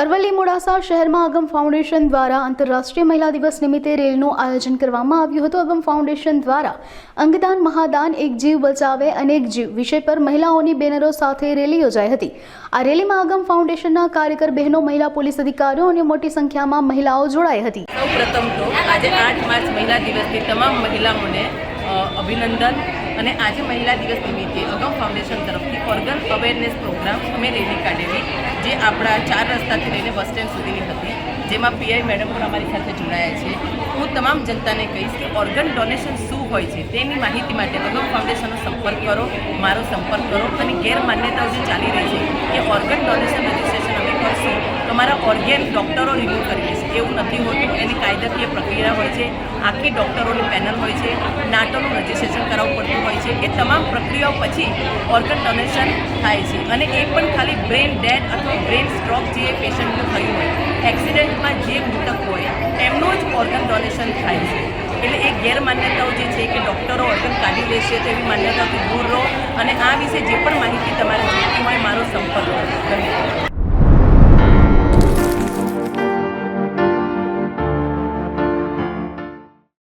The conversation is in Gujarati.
અરવલ્લી મોડાસા શહેરમાં અગમ ફાઉન્ડેશન દ્વારા આંતરરાષ્ટ્રીય મહિલા દિવસ નિમિત્તે રેલનું આયોજન કરવામાં આવ્યું હતું. અગમ ફાઉન્ડેશન દ્વારા અંગદાન મહાદાન, એક જીવ બચાવે, અનેક જીવ વિષય પર મહિલાઓની બેનરો સાથે રેલી યોજાઈ હતી. આ રેલીમાં અગમ ફાઉન્ડેશનના કાર્યકર, બહેનો, મહિલા પોલીસ અધિકારીઓ અને મોટી સંખ્યામાં મહિલાઓ જોડાઈ હતી. સૌપ્રથમ તો આજે આઠ માર્ચ મહિલા દિવસની તમામ મહિલાઓને અભિનંદન અને આજે મહિલા દિવસ નિમિત્તે અગમ ફાઉન્ડેશન તરફથી ઓર્ગન અવેરનેસ પ્રોગ્રામ અમે રેલી કાઢેલી, જે આપણા ચાર રસ્તાથી લઈને બસ સ્ટેન્ડ સુધીની હતી, જેમાં પીઆઈ મેડમ પણ અમારી સાથે જોડાયા છે. હું તમામ જનતાને કહીશ કે ઓર્ગન ડોનેશન શું હોય છે, તેની માહિતી માટે અગમ ફાઉન્ડેશનનો સંપર્ક કરો, મારો સંપર્ક કરો, અને ગેરમાન્યતાઓ જે ચાલી રહી છે, કે ઓર્ગન ડોનેશન રજિસ્ટ્રેશન અમે કરશું તમારા ઓર્ગેન ડૉક્ટરો રિમૂવ કરી દેશે. એવું નથી હોતું, એની કાયદાકીય પ્રક્રિયા હોય છે, આખી ડૉક્ટરોની પેનલ હોય છે, નાટોનું રજિસ્ટ્રેશન કરાવવું પડતું છે એ તમામ પ્રક્રિયાઓ પછી ઓર્ગન ડોનેશન થાય છે. અને એ પણ ખાલી બ્રેન ડેડ અથવા બ્રેન સ્ટ્રોક જે પેશન્ટનું થયું હોય એક્સિડન્ટમાં જે મૃતક હોય, એમનું જ ઓર્ગન ડોનેશન થાય છે. એટલે એ ગેરમાન્યતાઓ જે છે કે ડૉક્ટરો ઓર્ગન કાઢી લેશે તેવી માન્યતાઓથી દૂર રહો. અને આ વિશે જે પણ માહિતી તમારે જોઈતી હોય, મારો સંપર્ક કરો.